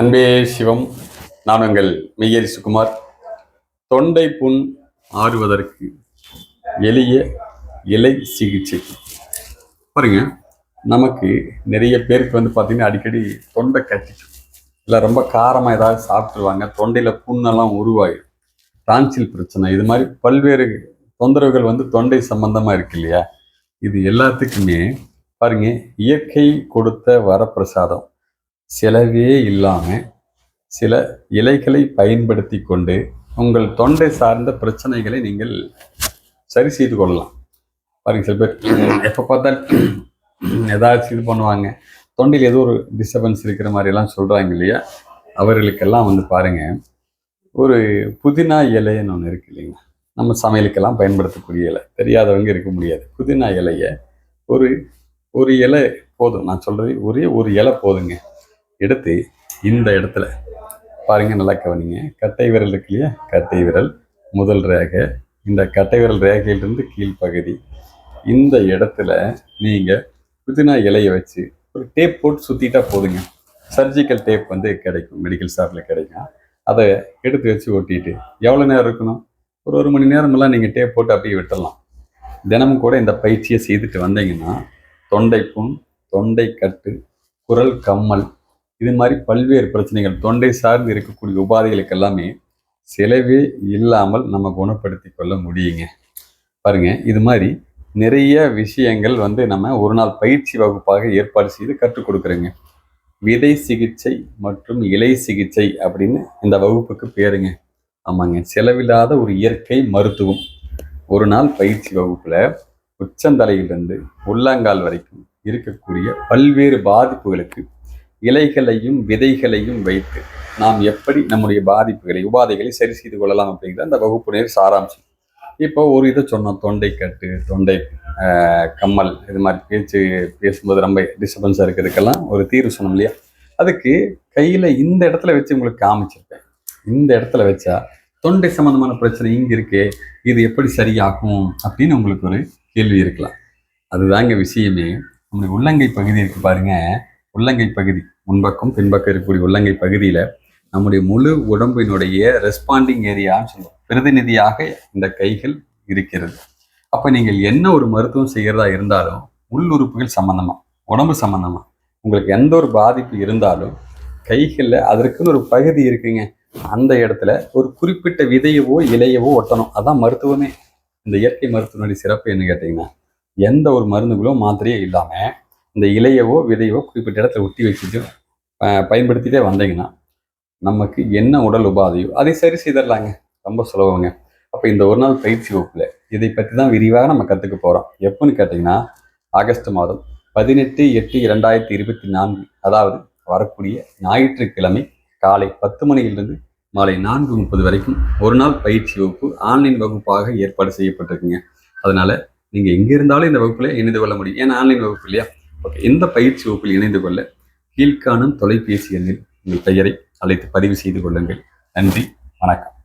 அன்பே சிவம் நான் உங்கள் மெய்யரி சுகுமார். தொண்டை புண் ஆறுவதற்கு எளிய இலை சிகிச்சை. பாருங்க நமக்கு நிறைய பேருக்கு வந்து பார்த்தீங்கன்னா அடிக்கடி தொண்டை கட்டிக்கும் இல்லை ரொம்ப காரமாக ஏதாவது சாப்பிட்ருவாங்க தொண்டையில் புண்ணெல்லாம் உருவாயிடும் டான்சில் பிரச்சனை இது மாதிரி பல்வேறு தொந்தரவுகள் வந்து தொண்டை சம்பந்தமாக இருக்கு இல்லையா? இது எல்லாத்துக்குமே பாருங்க இயற்கை கொடுத்த வரப்பிரசாதம். செலவே இல்லாமல் சில இலைகளை பயன்படுத்தி கொண்டு உங்கள் தொண்டை சார்ந்த பிரச்சனைகளை நீங்கள் சரி செய்து கொள்ளலாம். பாருங்க சில பேர் எப்போ பார்த்தாலும் ஏதாச்சும் இது பண்ணுவாங்க. தொண்டையில் ஏதோ ஒரு டிஸ்டர்பன்ஸ் இருக்கிற மாதிரிலாம் சொல்கிறாங்க இல்லையா? அவர்களுக்கெல்லாம் வந்து பாருங்கள் ஒரு புதினா இலைன்னு ஒன்று இருக்கு இல்லைங்களா நம்ம சமையலுக்கெல்லாம் பயன்படுத்தக்கூடிய இலை. தெரியாதவங்க இருக்க முடியாது. புதினா இலையை ஒரு ஒரு இலை போதும். நான் சொல்கிறது ஒரே ஒரு இலை போதுங்க. எடுத்து இந்த இடத்துல பாருங்க நல்லா கவனிங்க. கட்டை விரல் இருக்கு இல்லையா? கட்டை விரல். முதல் ரேகை. இந்த கட்டை விரல் ரேகையிலிருந்து கீழ்ப்பகுதி இந்த இடத்துல நீங்கள் புதினா இலையை வச்சு ஒரு டேப் போட்டு சுற்றிட்டா போதுங்க. சர்ஜிக்கல் டேப் வந்து கிடைக்கும் மெடிக்கல் ஷாப்பில் கிடைக்கும். அதை எடுத்து வச்சு ஒட்டிட்டு எவ்வளோ நேரம் இருக்கணும்? ஒரு ஒரு மணி நேரமெல்லாம் நீங்கள் டேப் போட்டு அப்படியே விட்டுடலாம் தினமும் கூட இந்த பயிற்சியை செய்துட்டு வந்தீங்கன்னா தொண்டை புண் தொண்டை கட்டு குரல் கம்மல் இது மாதிரி பல்வேறு பிரச்சனைகள் தொண்டை சார்ந்து இருக்கக்கூடிய உபாதைகளுக்கு எல்லாமே செலவே இல்லாமல் நம்ம குணப்படுத்தி கொள்ள முடியுங்க. பாருங்க இது மாதிரி நிறைய விஷயங்கள் வந்து நம்ம ஒரு நாள் பயிற்சி வகுப்பாக ஏற்பாடு செய்து கற்றுக் கொடுக்குறோங்க. விதை சிகிச்சை மற்றும் இலை சிகிச்சை அப்படின்னு இந்த வகுப்புக்கு பேருங்க. ஆமாங்க செலவில்லாத ஒரு இயற்கை மருத்துவம். ஒரு நாள் பயிற்சி வகுப்பில் உச்சந்தலையிலிருந்து உள்ளங்கால் வரைக்கும் இருக்கக்கூடிய பல்வேறு பாதிப்புகளுக்கு இலைகளையும் விதைகளையும் வைத்து நாம் எப்படி நம்முடைய பாதிப்புகளை உபாதைகளை சரி செய்து கொள்ளலாம் அப்படிங்கிற அந்த வகுப்பு நேர் சாராம்சம். இப்போ ஒரு இதை சொன்னோம் தொண்டை கட்டு தொண்டை கம்மல் இது மாதிரி பேச்சு பேசும்போது ரொம்ப டிஸ்டர்பன்ஸாக இருக்கிறதுக்கெல்லாம் ஒரு தீர்வு சொன்னோம் இல்லையா? அதுக்கு கையில் இந்த இடத்துல வச்சு உங்களுக்கு காமிச்சிருப்பேன் இந்த இடத்துல வச்சா தொண்டை சம்மந்தமான பிரச்சனை இங்கே இருக்கே இது எப்படி சரியாகும் அப்படின்னு உங்களுக்கு ஒரு கேள்வி இருக்கலாம். அதுதாங்க விஷயமே. நம்முடைய உள்ளங்கை பகுதி இருக்கு பாருங்கள் உள்ளங்கை பகுதி. முன்பக்கம் பின்பக்கம் இருக்கக்கூடிய உள்ளங்கை பகுதியில் நம்முடைய முழு உடம்பினுடைய ரெஸ்பாண்டிங் ஏரியான்னு சொல்லுவோம். பிரதிநிதியாக இந்த கைகள் இருக்கிறது. அப்போ நீங்கள் என்ன ஒரு மருத்துவம் செய்கிறதா இருந்தாலும் உள் உறுப்புகள் சம்மந்தமாக உடம்பு சம்மந்தமாக உங்களுக்கு எந்த ஒரு பாதிப்பு இருந்தாலும் கைகளில் அதற்குன்னு ஒரு பகுதி இருக்குங்க. அந்த இடத்துல ஒரு குறிப்பிட்ட விதையவோ இலையவோ ஒட்டணும். அதான் மருத்துவமே. இந்த இயற்கை மருத்துவனுடைய சிறப்பு என்ன கேட்டிங்கன்னா எந்த ஒரு மருந்துகளோ மாத்திரையே இல்லாமல் இந்த இலையவோ விதையவோ குறிப்பிட்ட இடத்துல ஒட்டி வச்சுட்டு பயன்படுத்திட்டே வந்தீங்கன்னா நமக்கு என்ன உடல் உபாதையோ அதை சரி செய்திடலாங்க. ரொம்ப சுலபங்க. அப்போ இந்த ஒரு நாள் பயிற்சி வகுப்பில் இதை பற்றி தான் விரிவாக நம்ம கற்றுக்க போகிறோம் எப்போன்னு கேட்டிங்கன்னா ஆகஸ்ட் மாதம் பதினெட்டு எட்டு இரண்டாயிரத்தி இருபத்தி நான்கு அதாவது வரக்கூடிய ஞாயிற்றுக்கிழமை காலை பத்து மணியிலிருந்து மாலை நான்கு முப்பது வரைக்கும் ஒரு நாள் பயிற்சி வகுப்பு ஆன்லைன் வகுப்பாக ஏற்பாடு செய்யப்பட்டிருக்குங்க. அதனால் நீங்கள் எங்கே இருந்தாலும் இந்த வகுப்பில் இணைந்து கொள்ள முடியும். ஏன்னா ஆன்லைன் வகுப்பு இல்லையா? ஓகே இந்த பயிற்சி வகுப்பில் இணைந்து கொள்ள கீழ்காணும் தொலைபேசி எண்ணில் உங்கள் பெயரை அழைத்து பதிவு செய்து கொள்ளுங்கள். நன்றி வணக்கம்.